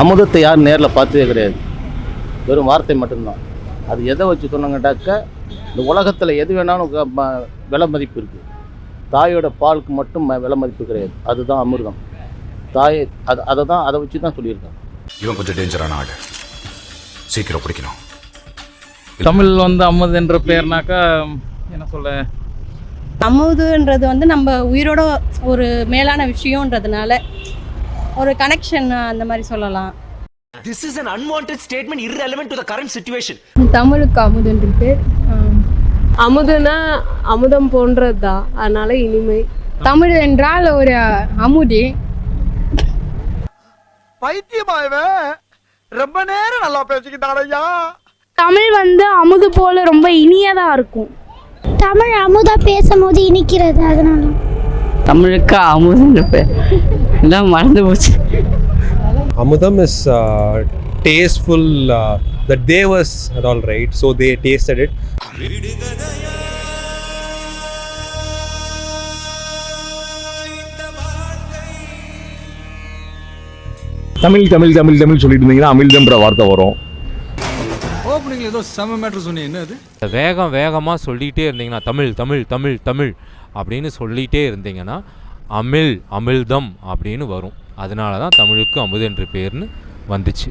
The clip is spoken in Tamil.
அமுதத்தை யாரும் நேரில் பார்த்ததே கிடையாது. வெறும் வார்த்தை மட்டும்தான். அது எதை வச்சு சொன்னாங்கட்டாக்க இந்த உலகத்தில் எது வேணாலும் விலை மதிப்பு இருக்குது தாயோட பாலுக்கு மட்டும் விலை மதிப்பு கிடையாது. அதுதான் அமிர்தம். தாயை அது அதை தான் அதை வச்சு தான் சொல்லியிருக்காங்க. இவன் கொஞ்சம் டேஞ்சரான ஆடு சீக்கிரம் பிடிக்கணும் தமிழ் வந்து அம்மது என்ற பேர்னாக்கா என்ன சொல்ல? அமுதுன்றது வந்து நம்ம உயிரோட ஒரு மேலான விஷயம்ன்றதுனால ஒரு கனெக்ஷன் அந்த மாதிரி சொல்லலாம். This is an unwanted statement irrelevant to the current situation. தமிழுக்கு அமுதன் இருக்கு. அமுதுனா அமுதம் போன்றது? தான் அதனால இனிமை. தமிழ் என்றால் ஒரு அமுதி. பைத்தியமாயவன் ரொம்ப நேரம் நல்லா பேசிக்கிட்டான் ஐயா. தமிழ் வந்து அமுது போல ரொம்ப இனியதா இருக்கும். தமிழ் அமுதா பேசும்போது இனிக்கிறது அதனால. தமிழுக்கு அமுதன்ற பேர் எல்லாம் மறந்து போச்சு uh, tasteful. Uh, the devas are all right, so they tasted it. Tamil Tamil Tamil Tamil சொல்லிட்டு இருந்தீங்கன்னா அமிழ்தன்ற வார்த்தை வரும் ஓப்பனிங்ல ஏதோ செம மேட்ரு சொன்னீங்க. என்ன அது வேகம் வேகமாக சொல்லிகிட்டே இருந்தீங்கன்னா தமிழ் தமிழ் தமிழ் தமிழ் அப்படின்னு சொல்லிகிட்டே இருந்தீங்கன்னா அமிழ் அமிழ்தம் அப்படின்னு வரும். அதனால தான் தமிழுக்கு அமுது என்ற பேர்னு வந்துச்சு.